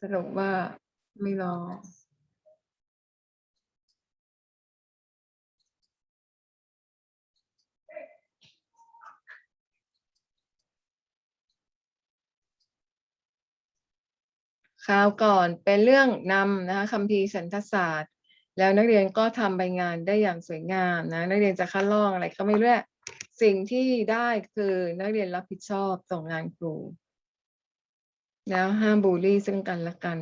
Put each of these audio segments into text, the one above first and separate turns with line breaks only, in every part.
สรุปว่าไม่รอคราวก่อนเป็นเรื่องนำนะคะคัมภีร์สันทศาสตร์ แล้วนักเรียนก็ทำใบงานได้อย่างสวยงามนะนักเรียนจะคัดลอกอะไรก็ไม่รู้แหละสิ่งที่ได้คือนักเรียนรับผิดชอบส่งงานครู แล้วห้ามบูลลี่ซึ่งกันและกัน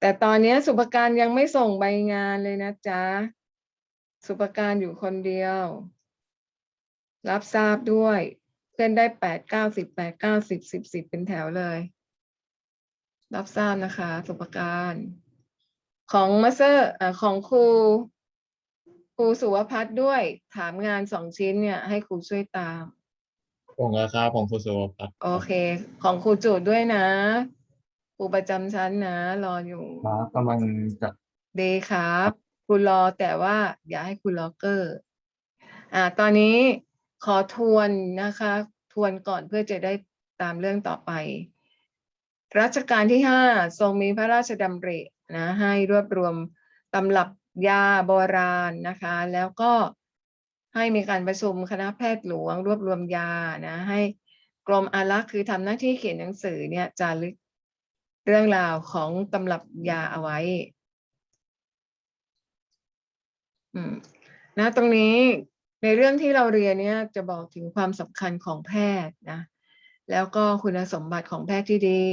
แต่ตอนนี้สุภการยังไม่ส่งใบงานเลยนะจ๊ะ สุภการอยู่คนเดียว รับทราบด้วย เพื่อนได้แปดเก้าสิบแปดเก้าสิบสิบสิบเป็นแถวเลย รับทราบนะคะ สุภการ ของมาสเตอร์ของครูครูสุวพัฒน์ด้วย ถามงานสองชิ้นเนี่ย ให้ครูช่วยตาม
ผมราคาของคุณสุวพัฒน์
โอเค ของครูจูดด้วยนะครูประจำชั้นนะ รออยู่
ครับกำลังจะ
ดีครับคุณรอแต่ว่าอย่าให้คุณล็อกเกอร์ อ่า ตอนนี้ขอทวนนะคะ ทวนก่อนเพื่อจะได้ตามเรื่องต่อไป รัชกาลที่ห้าทรงมีพระราชดำรินะให้รวบรวมตำรับยาโบราณนะคะ แล้วก็ ให้มีการประชุมคณะแพทย์หลวง รวบรวมยานะให้กรมอารักษ์คือทำหน้าที่เขียนหนังสือเนี่ยจารึกเรื่องราวของตำรับยาเอาไว้นะตรงนี้ในเรื่องที่เราเรียนเนี่ยจะบอกถึงความสำคัญของแพทย์นะแล้วก็คุณสมบัติของแพทย์ที่ดี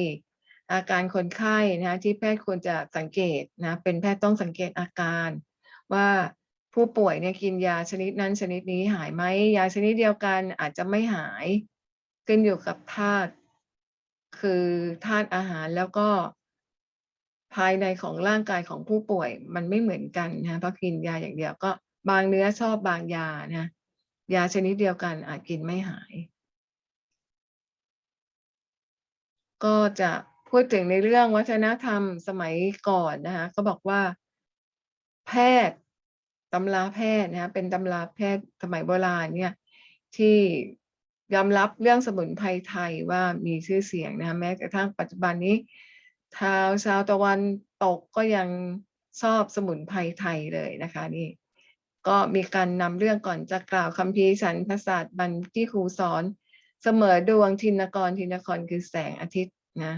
อาการคนไข้นะที่แพทย์ควรจะสังเกตนะเป็นแพทย์ต้องสังเกตอาการว่า ผู้ป่วยเนี่ยกินยาชนิดนั้นชนิดนี้หายไหมยาชนิดเดียวกันอาจจะไม่หาย ขึ้นอยู่กับธาตุคือธาตุอาหารแล้วก็ภายในของร่างกายของผู้ป่วยมันไม่เหมือนกันนะเพราะกินยาอย่างเดียวก็บางเนื้อชอบบางยานะยาชนิดเดียวกันอาจกินไม่หาย ก็จะพูดถึงในเรื่องวัฒนธรรมสมัยก่อนนะคะก็บอกว่า แพทย์ ตำราแพทย์นะคะเป็นตำราแพทย์สมัยโบราณเนี่ยที่ยอมรับเรื่องสมุนไพรไทยว่ามีชื่อเสียงนะคะแม้กระทั่งปัจจุบันนี้ชาวชาวตะวันตกก็ยังชอบสมุนไพรไทยเลยนะคะนี่ก็มีการนำเรื่องก่อนจะกล่าวคัมภีร์สันพศาสตร์บันที่ครูสอน เสมอดวงทินกรทินกรคือแสงอาทิตย์นะ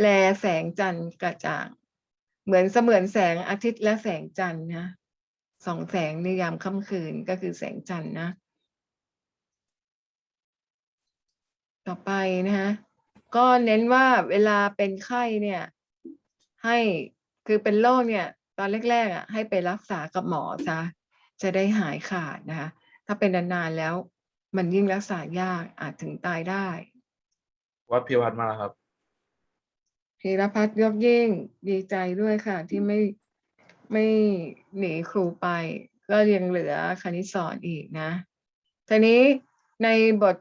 แลแสงจันทร์กระจ่าง เหมือนเสมือนแสงอาทิตย์และแสงจันทร์นะ สองแสงในยามค่ำคืนก็คือแสงจันทร์นะ ต่อไปนะคะก็เน้นว่าเวลาเป็นไข้เนี่ย ให้คือเป็นโรคเนี่ย ตอนแรกๆอะให้ไปรักษากับหมอซะจะได้หายขาดนะคะถ้าเป็นนานๆแล้ว มันยิ่งรักษายากอาจถึงตายได้
วัดพิวัตรมาแล้วครับ
พีรพัฒน์ยกยิ่งดีใจด้วยค่ะ ที่ไม่ ไม่หนีครูไป ก็ยังเหลือคณิตสอนอีกนะทีนี้ในบท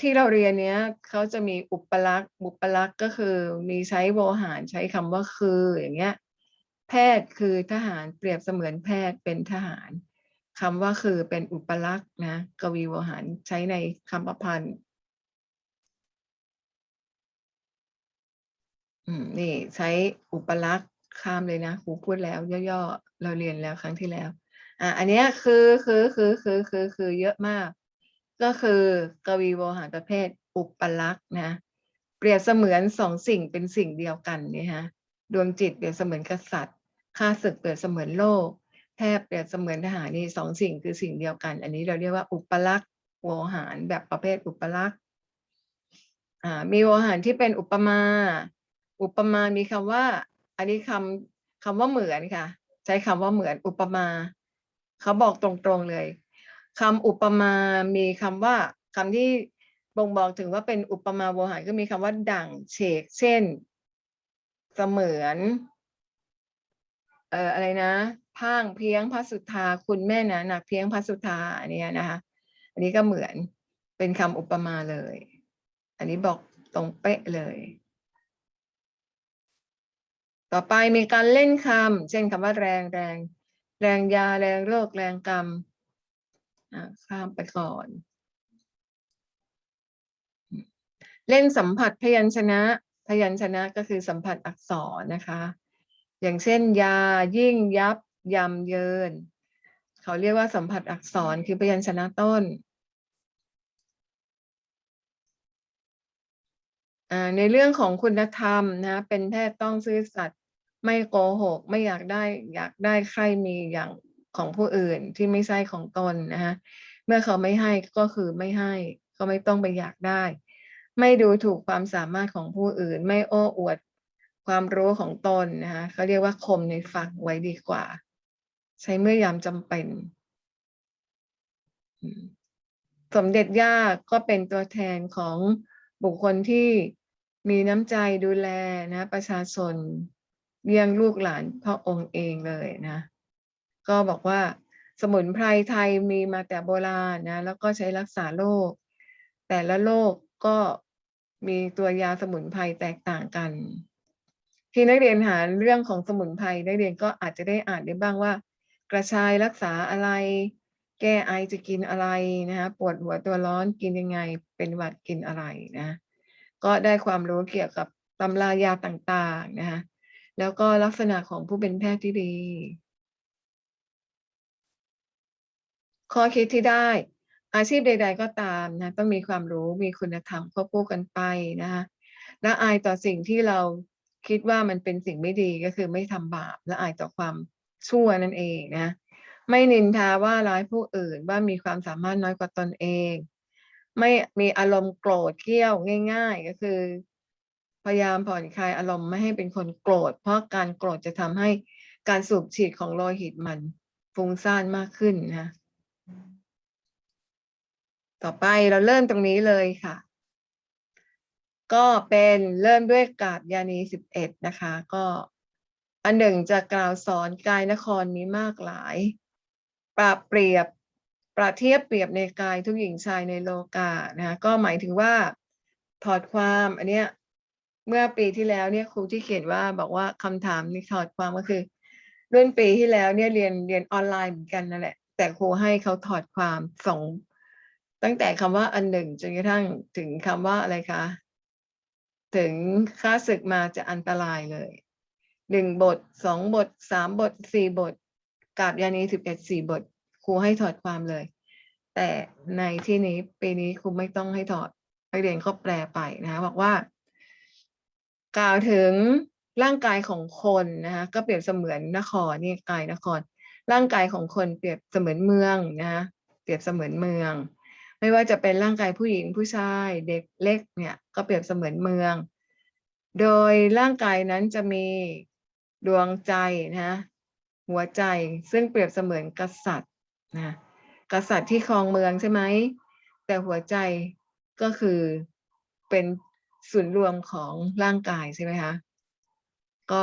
ที่เราเรียนเนี้ยเขาจะมีอุปลักษณ์บุปลักษณ์ก็คือมีใช้โวหารใช้คำว่าคืออย่างเงี้ยแพทย์คือทหารเปรียบเสมือนแพทย์เป็นทหารคำว่าคือเป็นอุปลักษณ์นะกวีโวหารใช้ในคำประพันธ์นี่ใช้อุปลักษณ์ ข้ามเลยนะครูพูดแล้ว ย่อๆ เราเรียนแล้วครั้งที่แล้ว อะอันนี้คือคือคือคือคือคือเยอะมาก ก็คือกวีโวหารประเภทอุปลักษณ์นะเปรียบเสมือนสองสิ่งเป็นสิ่งเดียวกันนี่ฮะดวงจิตเปรียบเสมือนกษัตริย์ข้าศึกเปรียบเสมือนโลกแทย์เปรียบเสมือนทหารนี่สองสิ่งคือสิ่งเดียวกัน อันนี้เราเรียกว่าอุปลักษณ์โวหารแบบประเภทอุปลักษณ์อ่ามีโวหารที่เป็นอุปมา อุปมามีคำว่า อันนี้คำคำว่าเหมือนค่ะ ใช้คำว่าเหมือนอุปมา เขาบอกตรงๆเลยคำอุปมามีคำว่าคำที่บ่งบอกถึงว่าเป็นอุปมาโวหารก็มีคำว่าดั่งเฉก เช่น เสมือน เอ่ออะไรนะพางเพียงพระสุธาคุณแม่นะหนักเพียงพระสุธาอันเนี้ยนะคะ อันนี้ก็เหมือนเป็นคำอุปมาเลย อันนี้บอกตรงเป๊ะเลย ต่อไปมีการเล่นคำเช่นคำว่าแรงแรง แรงยาแรงโรคแรงกรรมข้ามไปก่อน เล่นสัมผัสพยัญชนะ พยัญชนะก็คือสัมผัสอักษรนะคะ อย่างเช่น ยายิ่งยับยำเยิน เขาเรียกว่าสัมผัสอักษรคือพยัญชนะต้นในเรื่องของคุณธรรมนะเป็นแพทย์ต้องซื่อสัตย์ ไม่โกหก ไม่อยากได้ อยากได้ใครมีอย่างของผู้อื่นที่ไม่ใช่ของตนนะฮะเมื่อเขาไม่ให้ก็คือไม่ให้ ก็ไม่ต้องไปอยากได้ ไม่ดูถูกความสามารถของผู้อื่น ไม่โอ้อวดความรู้ของตนนะคะเขาเรียกว่าคมในฝักไว้ดีกว่า ใช้เมื่อยามจำเป็น สมเด็จย่าก็เป็นตัวแทนของบุคคลที่มีน้ำใจดูแลนะประชาชน เลี้ยงลูกหลานพระองค์เองเลยนะ ก็บอกว่าสมุนไพรไทยมีมาแต่โบราณนะ แล้วก็ใช้รักษาโรคแต่ละโรคก็มีตัวยาสมุนไพรแตกต่างกัน ที่นักเรียนหาเรื่องของสมุนไพรนักเรียนก็อาจจะได้อ่านได้บ้างว่า กระชายรักษาอะไร แก้ไอจะกินอะไรนะคะปวดหัวตัวร้อนกินยังไงเป็นหวัดกินอะไรนะ ก็ได้ความรู้เกี่ยวกับตำรายาต่างๆนะคะ แล้วก็ลักษณะของผู้เป็นแพทย์ที่ดี ข้อคิดที่ได้ อาชีพใด ๆ ก็ตามนะต้องมีความรู้มีคุณธรรมควบคู่กันไปนะคะและอายต่อสิ่งที่เราคิดว่ามันเป็นสิ่งไม่ดีก็คือไม่ทำบาปและอายต่อความชั่วนั่นเองนะไม่นินทาว่าร้ายผู้อื่นว่ามีความสามารถน้อยกว่าตนเอง ไม่มีอารมณ์โกรธเกรี้ยวง่าย ๆ ก็คือ พยายามผ่อนคลายอารมณ์ไม่ให้เป็นคนโกรธ เพราะการโกรธจะทำให้การสูบฉีดของโลหิตมันฟุ้งซ่านมากขึ้นนะต่อไปเราเริ่มตรงนี้เลยค่ะ ก็เป็นเริ่มด้วยกาบยานีสิบเอ็ดนะคะ ก็อันหนึ่งจะกล่าวสอนกายนครมีมากหลาย ปราบเปรียบประเทียบเปรียบในกายทุกหญิงชายในโลกานะคะก็หมายถึงว่าถอดความอันเนี้ย เมื่อปีที่แล้วเนี่ยครูที่เขียนว่าบอกว่าคำถามนี่ถอดความก็คือรุ่นปีที่แล้วเนี่ยเรียนเรียนออนไลน์เหมือนกันนั่นแหละ แต่ครูให้เขาถอดความสองตั้งแต่คำว่าอันหนึ่งจนกระทั่งถึงคำว่าอะไรคะถึงค่าศึกมาจะอันตรายเลยหนึ่งบทสองบทสามบทสี่บทกาบยานีสิบเอ็ดสี่บทครูให้ถอดความเลย แต่ในที่นี้ปีนี้ครูไม่ต้องให้ถอดนักเรียนก็แปลไปนะคะบอกว่า กล่าวถึงร่างกายของคนนะคะก็เปรียบเสมือนนครนี่กายนคร ร่างกายของคนเปรียบเสมือนเมืองนะคะเปรียบเสมือนเมือง ไม่ว่าจะเป็นร่างกายผู้หญิงผู้ชายเด็กเล็กเนี่ยก็เปรียบเสมือนเมือง โดยร่างกายนั้นจะมีดวงใจนะหัวใจซึ่งเปรียบเสมือนกษัตริย์นะกษัตริย์ที่ครองเมืองใช่ไหมแต่หัวใจก็คือเป็น ศูนย์รวมของร่างกายใช่ไหมคะก็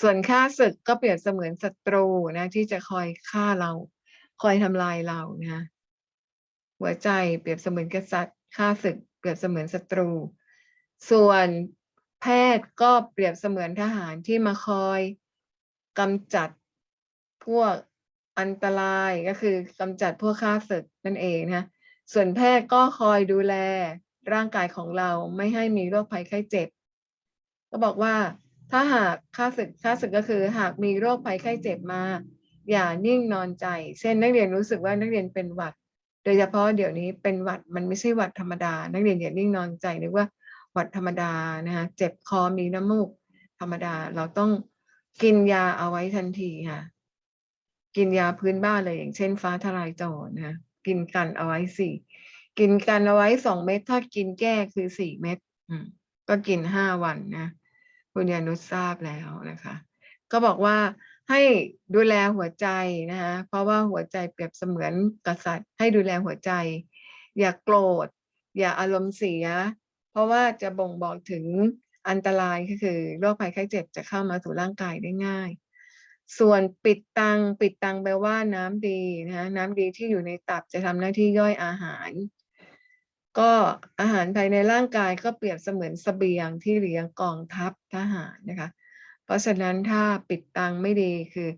ส่วนค่าศึกก็เปรียบเสมือนศัตรูนะที่จะคอยฆ่าเรา คอยทำลายเรานะหัวใจเปรียบเสมือนกษัตริย์ฆ่าศึก เปรียบเสมือนศัตรู ส่วนแพทย์ก็เปรียบเสมือนทหารที่มาคอยกำจัดพวกอันตรายก็คือกำจัดพวกฆ่าศึกนั่นเองนะส่วนแพทย์ก็คอยดูแล ร่างกายของเราไม่ให้มีโรคภัยไข้เจ็บ ก็บอกว่าถ้าหากค่าศึกค่าศึกก็คือ หากมีโรคภัยไข้เจ็บมา อย่านิ่งนอนใจ เช่นนักเรียนรู้สึกว่านักเรียนเป็นหวัด โดยเฉพาะเดี๋ยวนี้เป็นหวัดมันไม่ใช่หวัดธรรมดา นักเรียนอย่านิ่งนอนใจนึกว่าหวัดธรรมดานะคะเจ็บคอมีน้ำมูกธรรมดาเราต้องกินยาเอาไว้ทันทีค่ะ กินยาพื้นบ้านเลยอย่างเช่นฟ้าทลายโจรนะคะกินกันเอาไว้สี่ กินกันเอาไว้สองเม็ดถ้ากินแก้คือสี่เม็ดก็กินห้าวันนะคุณยานุทราบแล้วนะคะ ก็บอกว่าให้ดูแลหัวใจนะคะเพราะว่าหัวใจเปรียบเสมือนกษัตริย์ ให้ดูแลหัวใจ อย่าโกรธ อย่าอารมณ์เสีย เพราะว่าจะบ่งบอกถึงอันตรายก็คือโรคภัยไข้เจ็บจะเข้ามาสู่ร่างกายได้ง่าย ส่วนปิดตังปิดตังแปลว่าน้ำดีนะคะน้ำดีที่อยู่ในตับจะทำหน้าที่ย่อยอาหาร ก็อาหารภายในร่างกายก็เปรียบเสมือนสเสบียงที่เลี้ยงกองทัพทหารนะคะ เพราะฉะนั้นถ้าปิดตังไม่ดีคือ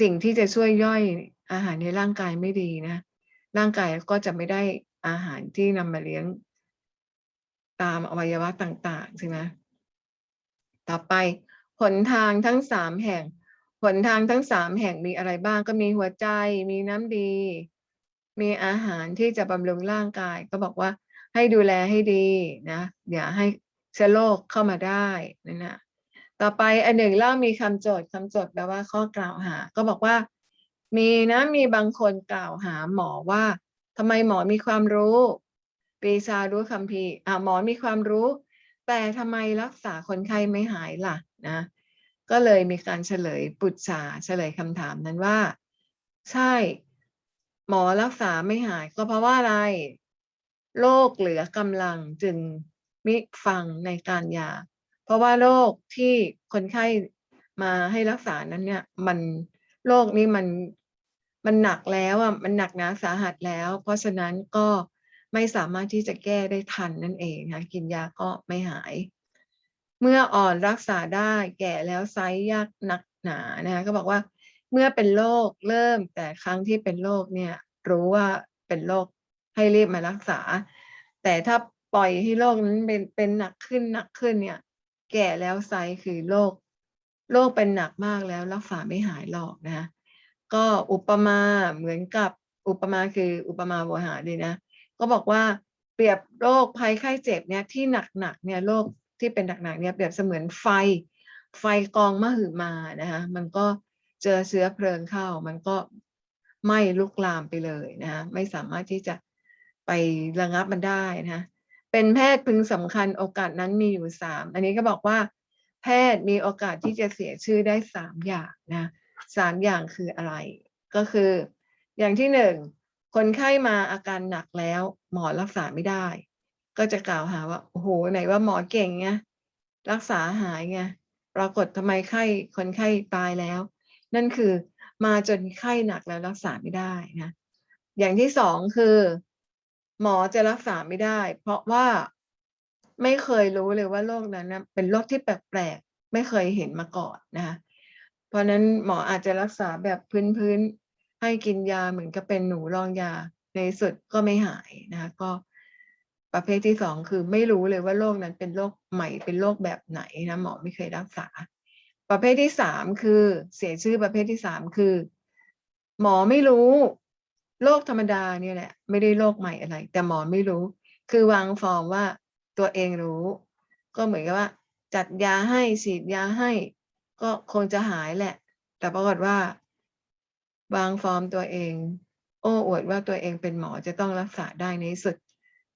สิ่งที่จะช่วยย่อยอาหารในร่างกายไม่ดีนะ ร่างกายก็จะไม่ได้อาหารที่นำมาเลี้ยงตามอวัยวะต่างๆใช่ไหมต่อไปหนทางทั้งสามแห่งหนทางทั้งสามแห่งมีอะไรบ้างก็มีหัวใจมีน้ำดี มีอาหารที่จะบำรุงร่างกาย ก็บอกว่าให้ดูแลให้ดีนะอย่าให้เชื้อโรคเข้ามาได้นั่นนะต่อไปอันหนึ่งเล่ามีคำโจทย์คำโจทย์แปลว่าข้อกล่าวหา ก็บอกว่า มีนะมีบางคนกล่าวหาหมอว่าทำไมหมอมีความรู้ปีชารู้คัมภีร์อะหมอมีความรู้ แต่ทำไมรักษาคนไข้ไม่หายล่ะนะก็เลยมีการเฉลยปรึกษาเฉลยคำถามนั้นว่า ใช่ หมอรักษาไม่หายก็เพราะว่าอะไร โรคเหลือกำลังจึงมิฟังในการยา เพราะว่าโรคที่คนไข้มาให้รักษานั้นเนี่ย มันโรคนี้มันมันหนักแล้วอะมันหนักหนาสาหัสแล้ว เพราะฉะนั้นก็ไม่สามารถที่จะแก้ได้ทันนั่นเองนะกินยาก็ไม่หาย เมื่ออ่อนรักษาได้แก่แล้วไซส์ยากหนักหนานะคะก็บอกว่า เมื่อเป็นโรคเริ่มแต่ครั้งที่เป็นโรคเนี่ย รู้ว่าเป็นโรคให้รีบมารักษา แต่ถ้าปล่อยให้โรคนั้นเป็นเป็นหนักขึ้นหนักขึ้นเนี่ย แก่แล้วไซคือโรคโรคเป็นหนักมากแล้วรักษาไม่หายหรอกนะก็อุปมาเหมือนกับอุปมาคืออุปมาโวหารดีนะ ก็บอกว่าเปรียบโรคภัยไข้เจ็บเนี่ยที่หนักๆเนี่ยโรคที่เป็นหนักๆเนี่ยเปรียบเสมือนไฟ ไฟกองมหึมานะคะมันก็ เจอเชื้อเพลิงเข้า มันก็ไหม้ลุกลามไปเลยนะคะไม่สามารถที่จะไประงับมันได้นะคะเป็นแพทย์พึงสำคัญโอกาสนั้นมีอยู่สามอันนี้ก็บอกว่าแพทย์มีโอกาสที่จะเสียชื่อได้สามอย่างนะสามอย่างคืออะไร ก็คือ อย่างที่หนึ่งคนไข้มาอาการหนักแล้ว หมอรักษาไม่ได้ ก็จะกล่าวหาว่าโอ้โหไหนว่าหมอเก่งไงรักษาหายไงปรากฏทำไมไข้คนไข้ตายแล้ว นั่นคือมาจนไข้หนักแล้วรักษาไม่ได้นะอย่างที่สองคือ หมอจะรักษาไม่ได้ เพราะว่าไม่เคยรู้เลยว่าโรคนั้นนะเป็นโรคที่แปลกๆไม่เคยเห็นมาก่อนนะคะเพราะนั้นหมออาจจะรักษาแบบพื้นๆให้กินยาเหมือนกับเป็นหนูรองยาในสุดก็ไม่หายนะคะก็ประเภทที่สองคือไม่รู้เลยว่าโรคนั้นเป็นโรคใหม่เป็นโรคแบบไหนนะหมอไม่เคยรักษา ประเภทที่สามคือเสียชื่อประเภทที่สามคือ หมอไม่รู้โรคธรรมดาเนี่ยแหละ ไม่ได้โรคใหม่อะไร แต่หมอไม่รู้ คือวางฟอร์มว่าตัวเองรู้ ก็เหมือนกับว่า จัดยาให้ฉีดยาให้ ก็คงจะหายแหละ แต่ปรากฏว่า วางฟอร์มตัวเอง โอ้อวดว่าตัวเองเป็นหมอจะต้องรักษาได้ในที่สุด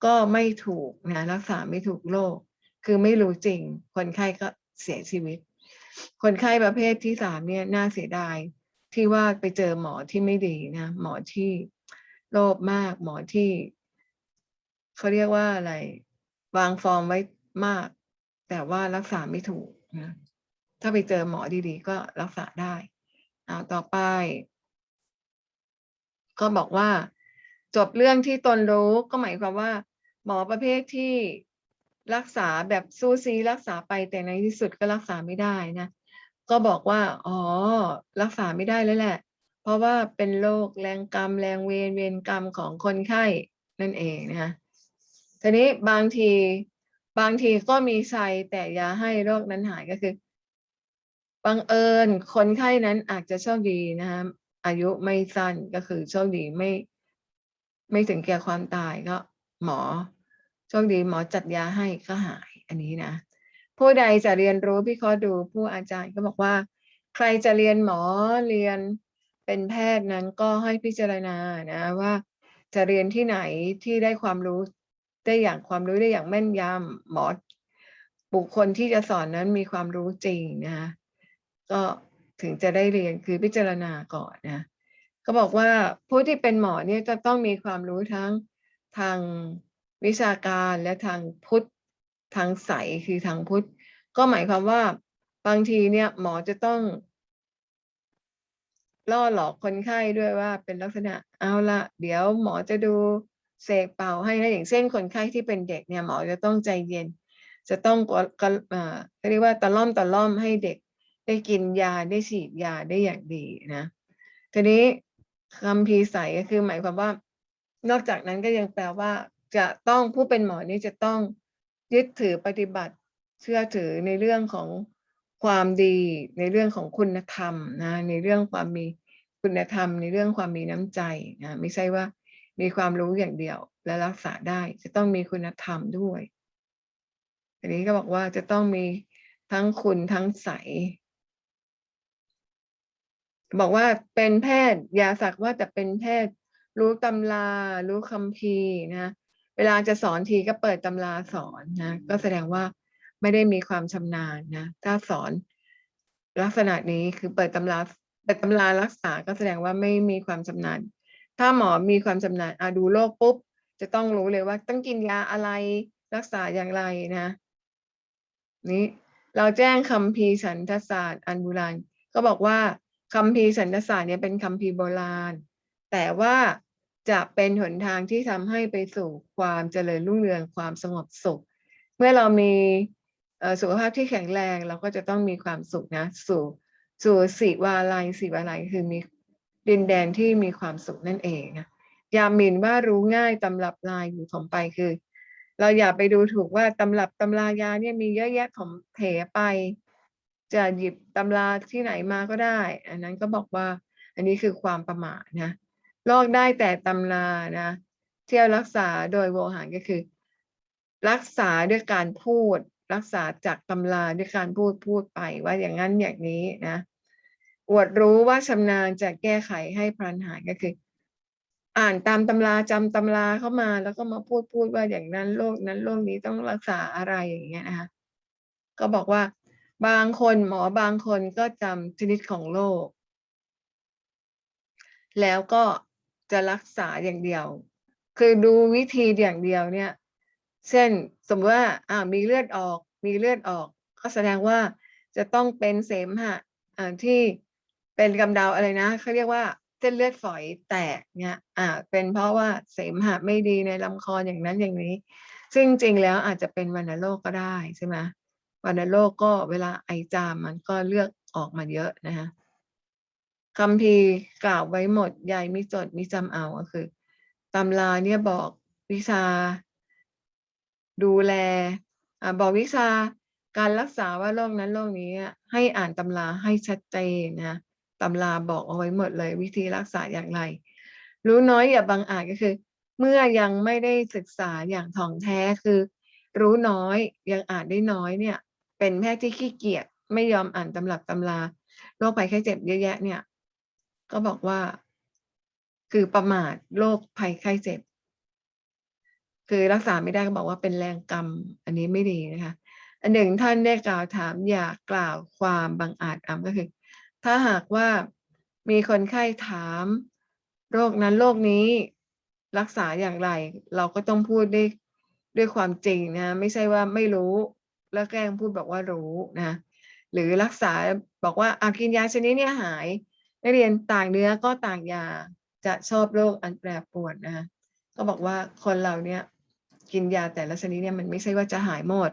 ก็ไม่ถูกนะรักษาไม่ถูกโรคคือไม่รู้จริง คนไข้ก็เสียชีวิต คนไข้ประเภทที่สามเนี่ยน่าเสียดายที่ว่าไปเจอหมอที่ไม่ดีนะหมอที่โลภมาก หมอที่เขาเรียกว่าอะไร วางฟอร์มไว้มาก แต่ว่ารักษาไม่ถูกนะถ้าไปเจอหมอดีๆ ก็รักษาได้เอาต่อไป ก็บอกว่า จบเรื่องที่ตนรู้ก็หมายความว่า หมอประเภทที่ รักษาแบบสู้ซีรักษาไปแต่ในที่สุดก็รักษาไม่ได้นะ ก็บอกว่า อ๋อ รักษาไม่ได้แล้วแหละ เพราะว่าเป็นโรคแรงกรรม แรงเวรเวรกรรมของคนไข้นั่นเองนะคะทีนี้บางทีบางทีก็มีชัยแต่ยาให้โรคนั้นหายก็คือบังเอิญคนไข้นั้นอาจจะโชคดีนะคะอายุไม่สั้นก็คือโชคดีไม่ ไม่ถึงแก่ความตายก็หมอ โชคดีหมอจัดยาให้ก็หายอันนี้นะ ผู้ใดจะเรียนรู้พี่ขอดูผู้อาจารย์ก็บอกว่า ใครจะเรียนหมอเรียนเป็นแพทย์นั้นก็ให้พิจารณานะว่าจะเรียนที่ไหนที่ได้ความรู้ได้อย่างความรู้ได้อย่างแม่นยำหมอบุคคลที่จะสอนนั้นมีความรู้จริงนะก็ถึงจะได้เรียนคือพิจารณาก่อนนะก็บอกว่าผู้ที่เป็นหมอเนี่ยจะต้องมีความรู้ทั้งทาง วิชาการและทางพุทธทางใสคือทางพุทธ ก็หมายความว่าบางทีเนี่ยหมอจะต้องล่อหลอกคนไข้ด้วยว่าเป็นลักษณะเอาละเดี๋ยวหมอจะดูเสกเป่าให้นะอย่างเช่นคนไข้ที่เป็นเด็กเนี่ยหมอจะต้องใจเย็น จะต้องกกอ่าเรียกว่าตะล่อมตะล่อมให้เด็กได้กินยาได้ฉีดยาได้อย่างดีนะทีนี้คำพีใสก็คือหมายความว่า นอกจากนั้นก็ยังแปลว่า จะต้องผู้เป็นหมอนี่จะต้องยึดถือปฏิบัติเชื่อถือในเรื่องของความดีในเรื่องของคุณธรรมนะในเรื่องความมีคุณธรรม ในเรื่องความมีน้ำใจนะไม่ใช่ว่ามีความรู้อย่างเดียว และรักษาได้จะต้องมีคุณธรรมด้วยอันนี้ก็บอกว่าจะต้องมีทั้งคุณทั้งใส บอกว่าเป็นแพทย์อย่าสักว่าแต่เป็นแพทย์ รู้ตำรา รู้คัมภีนะ เวลาจะสอนทีก็เปิดตำราสอนนะก็แสดงว่าไม่ได้มีความชำนาญนะถ้าสอนลักษณะนี้คือเปิดตำราเปิดตำรารักษาก็แสดงว่าไม่มีความชำนาญ ถ้าหมอมีความชำนาญอะดูโรคปุ๊บ จะต้องรู้เลยว่าต้องกินยาอะไรรักษาอย่างไรนะ นี้เราแจ้งคัมภีร์ฉันทศาสตร์อันโบราณก็บอกว่าคัมภีร์ฉันทศาสตร์เนี่ยเป็นคัมภีโบราณ แต่ว่า จะเป็นหนทางที่ทำให้ไปสู่ความเจริญรุ่งเรืองความสงบสุข เมื่อเรามีสุขภาพที่แข็งแรงเราก็จะต้องมีความสุขนะ สู่สู่สิวาลัยสิวาลัยคือมีดินแดนที่มีความสุขนั่นเองนะยามินว่ารู้ง่ายตำรับลายอยู่ถมไปคือ เราอย่าไปดูถูกว่าตำรับตำรายาเนี่ยมีเยอะแยะถมเถไป จะหยิบตำราที่ไหนมาก็ได้ อันนั้นก็บอกว่าอันนี้คือความประมาทนะ โรคได้แต่ตำรานะเที่ยวรักษาโดยโวหารก็คือ รักษาด้วยการพูด รักษาจากตำราด้วยการพูดพูดไปว่าอย่างนั้นอย่างนี้นะอวดรู้ว่าชำนาญจะแก้ไขให้พลันหายก็คือ อ่านตามตำราจำตำราเข้ามาแล้วก็มาพูดพูดว่าอย่างนั้นโรคนั้นโรคนี้ต้องรักษาอะไรอย่างเงี้ยนะคะก็บอกว่า บางคนหมอบางคนก็จำชนิดของโรคแล้วก็ จะรักษาอย่างเดียว คือดูวิธีอย่างเดียวเนี่ย เช่นสมมติว่าอ่ามีเลือดออก มีเลือดออก ก็แสดงว่าจะต้องเป็นเสมหะอ่าที่เป็นกำเดาอะไรนะเขาเรียกว่าเส้นเลือดฝอยแตกเนี่ยอ่า เป็นเพราะว่าเสมหะไม่ดีในลำคออย่างนั้นอย่างนี้ ซึ่งจริงแล้วอาจจะเป็นวัณโรคก็ได้ใช่ไหมวัณโรคก็เวลาไอจามมันก็เลือกออกมาเยอะนะคะ คำพีกล่าวไว้หมดยายมิจดมิจำเอาก็คือตำราเนี่ยบอกวิชา ดูแลอ่าบอกวิชาการรักษาว่าโรคนั้นโรคนี้อะให้อ่านตำราให้ชัดเจนนะตำราบอกเอาไว้หมดเลย วิธีรักษาอย่างไร รู้น้อยอย่าบังอาจก็คือ เมื่อยังไม่ได้ศึกษาอย่างถ่องแท้คือ รู้น้อยยังอ่านได้น้อยเนี่ย เป็นแพทย์ที่ขี้เกียจไม่ยอมอ่านตำรับตำราโรคภัยไข้เจ็บเยอะแยะเนี่ย ก็บอกว่า คือประมาทโรคภัยไข้เจ็บ คือรักษาไม่ได้ก็บอกว่าเป็นแรงกรรม อันนี้ไม่ดีนะคะ อันหนึ่งท่านได้กล่าวถามอยากกล่าวความบังอาจอำก็คือ ถ้าหากว่ามีคนไข้ถาม โรคนั้นโรคนี้รักษาอย่างไร เราก็ต้องพูดด้วยด้วยความจริงนะ ไม่ใช่ว่าไม่รู้แล้วแกล้งพูดบอกว่ารู้นะหรือรักษาบอกว่าอากินยาชนิดนี้หาย นักเรียนต่างเนื้อก็ต่างยาจะชอบโรคอันแปรปรวนนะก็บอกว่าคนเราเนี่ยกินยาแต่ละชนิดเนี่ยมันไม่ใช่ว่าจะหายหมด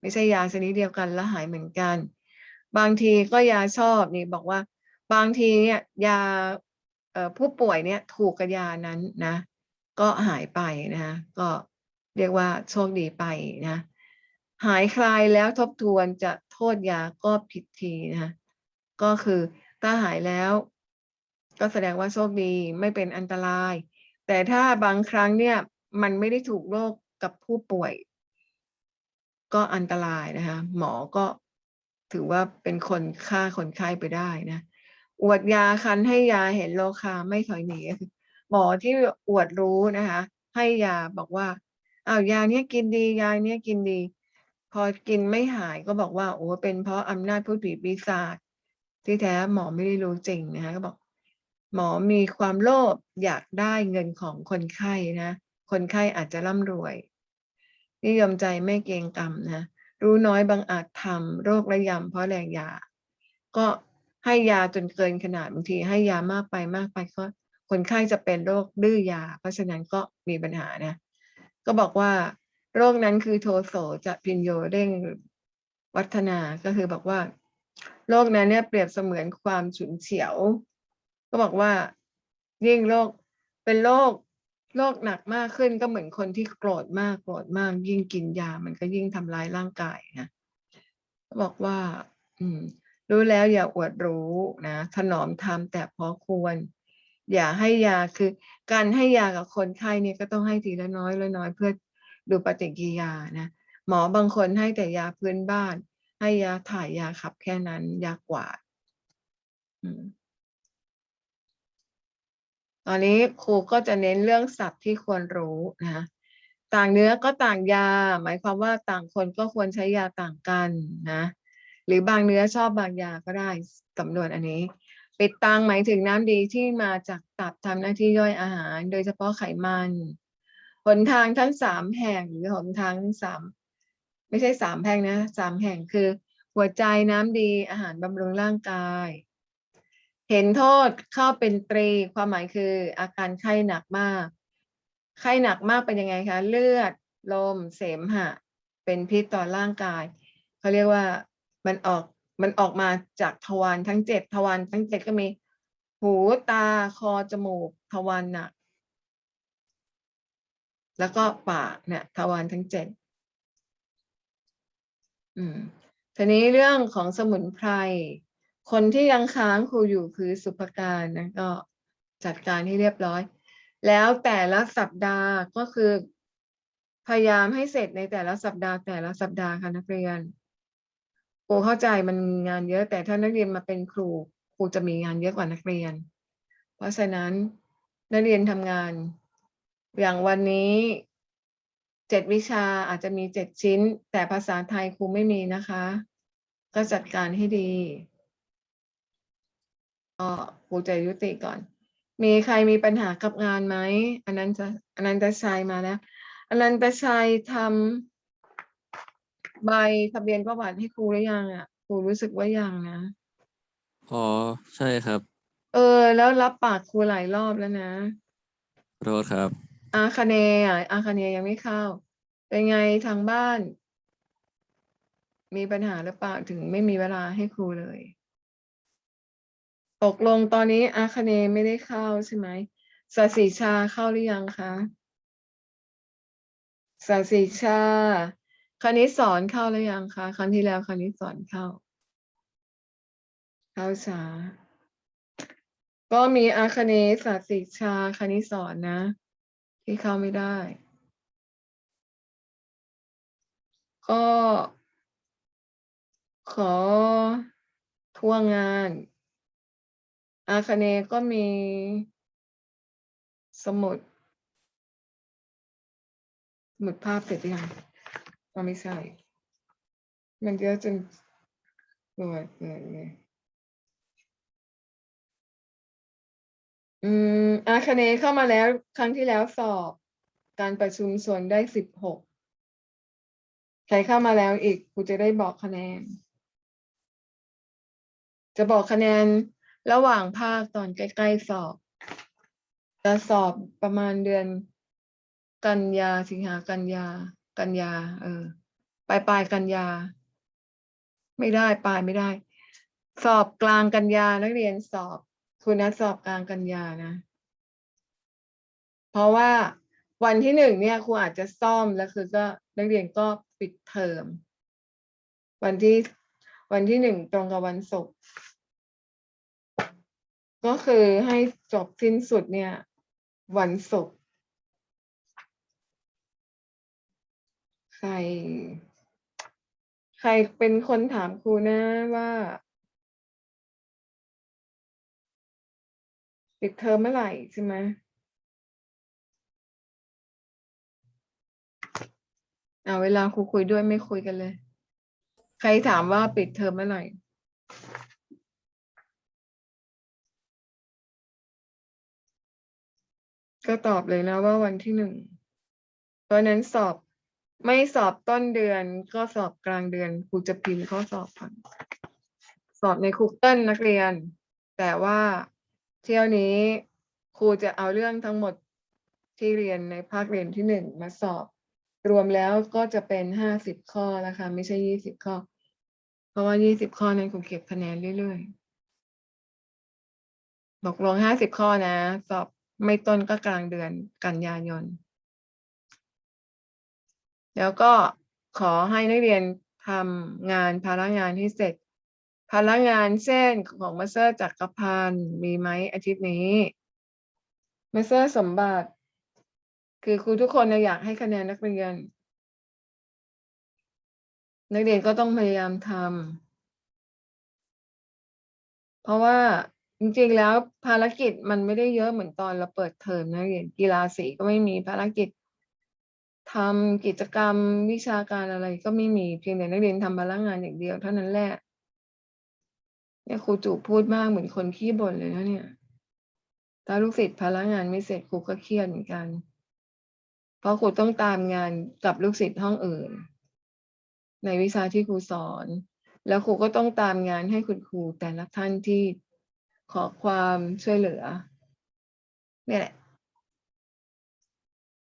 ไม่ใช่ยาชนิดเดียวกันแล้วหายเหมือนกัน บางทีก็ยาชอบนี่บอกว่า บางทีเนี่ยยาผู้ป่วยเนี่ยถูกกับยานั้นนะ ก็หายไปนะก็เรียกว่าโชคดีไปนะหายคลายแล้วทบทวนจะโทษยาก็ผิดทีนะก็คือ ถ้าหายแล้ว ก็แสดงว่าโชคดีไม่เป็นอันตราย แต่ถ้าบางครั้งเนี่ยมันไม่ได้ถูกโรคกับผู้ป่วย ก็อันตรายนะคะ หมอก็ถือว่าเป็นคนฆ่าคนไข้ไปได้นะ อวดยาคันให้ยาเห็นโลคาไม่ถอยหนีหมอที่อวดรู้นะคะ ให้ยาบอกว่าอ้าวยาเนี้ยกินดียาเนี้ยกินดี พอกินไม่หายก็บอกว่าโอ้เป็นเพราะอำนาจผู้ผีปีศาจ ที่แท้หมอไม่ได้รู้จริงนะคะก็บอก หมอมีความโลภอยากได้เงินของคนไข้นะ คนไข้อาจจะร่ำรวย นิยมใจไม่เกรงกรรมนะรู้น้อยบางอาจทำโรคระยำเพราะแรงยา ก็ให้ยาจนเกินขนาดบางที ให้ยามากไปมากไปก็คนไข้จะเป็นโรคดื้อยา เพราะฉะนั้นก็มีปัญหานะ ก็บอกว่า โรคนั้นคือโทโสจะพินโยเร่งวัฒนาก็คือบอกว่า โรคนั้นเนี่ยเปรียบเสมือนความฉุนเฉียว ก็บอกว่ายิ่งโรคเป็นโรคโรคหนักมากขึ้นก็เหมือนคนที่โกรธมากโกรธมาก ยิ่งกินยามันก็ยิ่งทำร้ายร่างกายนะก็บอกว่า อืม รู้แล้วอย่าอวดรู้นะถนอมทำแต่พอควร อย่าให้ยาคือ การให้ยากับคนไข้เนี่ยก็ต้องให้ทีละน้อยละน้อยเพื่อดูปฏิกิริยานะหมอบางคนให้แต่ยาพื้นบ้าน ให้ยาถ่ายยาขับแค่นั้นยากกว่าตอนนี้ครูก็จะเน้นเรื่องศัพท์ที่ควรรู้นะคะต่างเนื้อก็ต่างยา หมายความว่าต่างคนก็ควรใช้ยาต่างกันนะ หรือบางเนื้อชอบบางยาก็ได้สำนวนอันนี้ ปิดตังหมายถึงน้ำดีที่มาจากตับทำหน้าที่ย่อยอาหาร โดยเฉพาะไขมัน หนทางทั้งสามแห่งหรือหนทางทั้งสาม ไม่ใช่สามแห่งนะสามแห่งคือ หัวใจน้ำดีอาหารบำรุงร่างกาย เห็นโทษเข้าเป็นตรี ความหมายคืออาการไข้หนักมาก ไข้หนักมากเป็นยังไงคะ เลือด ลม เสมหะ เป็นพิษต่อร่างกาย เขาเรียกว่ามันออกมันออกมาจากทวารทั้งเจ็ดทวารทั้งเจ็ดก็มี หูตาคอจมูกทวารหนัก แล้วก็ปากเนี่ยทวารทั้งเจ็ด อืมทีนี้เรื่องของสมุนไพร คนที่ยังค้างครูอยู่คือสุภการนะก็จัดการให้เรียบร้อย แล้วแต่ละสัปดาห์ก็คือ พยายามให้เสร็จในแต่ละสัปดาห์ แต่ละสัปดาห์ค่ะนักเรียนครูเข้าใจมันงานเยอะ แต่ถ้านักเรียนมาเป็นครูครูจะมีงานเยอะกว่านักเรียน เพราะฉะนั้นนักเรียนทำงาน อย่างวันนี้ เจ็ดวิชาอาจจะมีเจ็ดชิ้น แต่ภาษาไทยครูไม่มีนะคะ ก็จัดการให้ดีก็ครูจะยุติก่อน มีใครมีปัญหากับงานไหมอันนั้นจะอันนั้นจะชัยมาแล้วอันนั้นจะชัยทำใบทะเบียนประวัติให้ครูหรือยังอะครูรู้สึกว่ายังนะ
อ๋อใช่ครับ
เออ แล้วรับปากครูหลายรอบแล้วนะ
ขอโทษครับ
อาคเนย์อะอาคเนย์ยังไม่เข้า เป็นไงทางบ้าน มีปัญหาหรือเปล่าถึงไม่มีเวลาให้ครูเลย ตกลงตอนนี้อาคเนย์ไม่ได้เข้าใช่ไหมสศิชาเข้าหรือยังคะสศิชาคณิตสอนเข้าหรือยังคะครั้งที่แล้วคณิตสอนเข้า เข้าช้าก็มีอาคเนย์สศิชาคณิตสอนนะ ที่เข้าไม่ได้ ก็ขอทั่วงาน อาคเนก็มีสมุด สมุดภาพเสร็จยังก็ไม่ใช่ มันเยอะจนปวดเลย อืมอาคเนย์เข้ามาแล้วครั้งที่แล้วสอบ การประชุมส่วนได้สิบหกใครเข้ามาแล้วอีกครูจะได้บอกคะแนน จะบอกคะแนนระหว่างภาคตอนใกล้ๆสอบ จะสอบประมาณเดือน กันยาสิงหากันยา กันยา เออปลายปลายกันยา ไม่ได้ปลายไม่ได้ สอบกลางกันยานักเรียนสอบ คุณนัดสอบกลางกันยานะ เพราะว่าวันที่หนึ่งเนี่ยครูอาจจะซ่อมแล้วคือก็นักเรียนก็ปิดเทอม วันที่วันที่หนึ่งตรงกับวันศุกร์ก็คือให้จบสิ้นสุดเนี่ย วันศุกร์ใคร ใครเป็นคนถามครูนะว่า ปิดเทอมเมื่อไหร่ใช่ไหมเอาเวลาครูคุยด้วยไม่คุยกันเลย ใครถามว่าปิดเทอมเมื่อไหร่ก็ตอบเลยนะว่าวันที่หนึ่ง เพราะนั้นสอบไม่สอบต้นเดือน ก็สอบกลางเดือนครูจะพิมพ์ข้อสอบก่อนสอบในคุกเกิลนักเรียน แต่ว่า เที่ยวนี้ครูจะเอาเรื่องทั้งหมดที่เรียนในภาคเรียนที่หนึ่งมาสอบ รวมแล้วก็จะเป็นห้าสิบข้อนะคะ ไม่ใช่ยี่สิบข้อ เพราะว่ายี่สิบข้อนั้นครูเก็บคะแนนเรื่อยๆตกลงห้าสิบข้อนะ สอบไม่ต้นก็กลางเดือนกันยายน แล้วก็ขอให้นักเรียนทำงานภาระงานให้เสร็จ พลังงานเส้นของมาสเตอร์จักรพันธ์มีไหมอาทิตย์นี้มาสเตอร์สมบัติ คือครูทุกคนอยากให้คะแนนนักเรียน นักเรียนก็ต้องพยายามทำเพราะว่าจริงๆแล้วภารกิจมันไม่ได้เยอะเหมือนตอนเราเปิดเทอมนะเรียนกีฬาสีก็ไม่มีภารกิจทำกิจกรรมวิชาการอะไรก็ไม่มีเพียงแต่นักเรียนทำพลังงานอย่างเดียวเท่านั้นแหละ เนี่ยครูจูพูดมากเหมือนคนขี้บ่นเลยนะเนี่ยถ้าลูกศิษย์พลังงานไม่เสร็จครูก็เครียดเหมือนกัน เพราะครูต้องตามงานกับลูกศิษย์ห้องอื่น ในวิชาที่ครูสอน แล้วครูก็ต้องตามงานให้คุณครูแต่ละท่านที่ขอความช่วยเหลือเนี่ยแหละ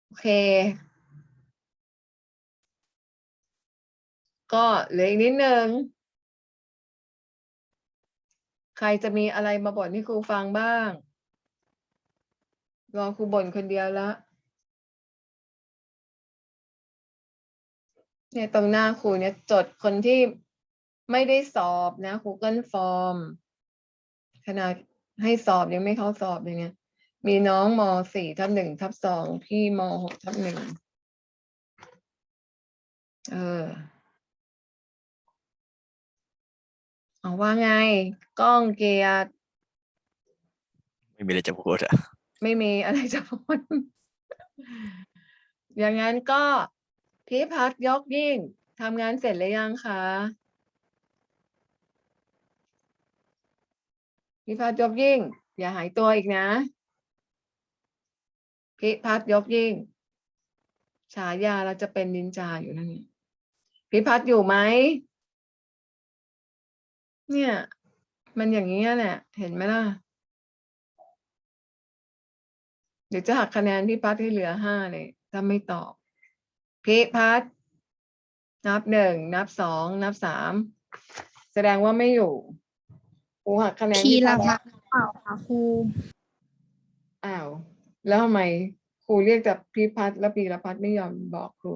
โอเค ก็เหลืออีกนิดนึง ใครจะมีอะไรมาบ่นให้ครูฟังบ้าง รอครูบ่นคนเดียวละเนี่ยตรงหน้าครูเนี่ยจดคนที่ไม่ได้สอบนะ Google Form ขนาดให้สอบยังไม่เข้าสอบเลยเนี่ยมีน้องมสี่ทับหนึ่งทับสองพี่มหกทับหนึ่งเออ เอาว่าไงกล้องเกียรติ
ไม่มีอะไรจะพูดอะ
ไม่มีอะไรจะพูด อย่างนั้นก็พี่พัดยกยิ่งทำงานเสร็จหรือยังคะพี่พัดยกยิ่ง อย่าหายตัวอีกนะพี่พัดยกยิ่ง ฉายาเราจะเป็นนินจาอยู่นั่นนี่พี่พัดอยู่ไหม เนี่ย มันอย่างนี้ยแหละ เห็นไหมล่ะ เดี๋ยวจะหักคะแนนพี่พัดให้เหลือห้าเลย ถ้าไม่ตอบ พี่พัด นับหนึ่ง นับสอง นับสาม แสดงว่าไม่อยู่ครูหักคะแนน
พี
พี่
ละ
พัด
พักเปล่าคะครู
อ้าว แล้วทำไมครูเรียกแต่พี่พัดแล้วปีละพัดไม่ยอมบอกครู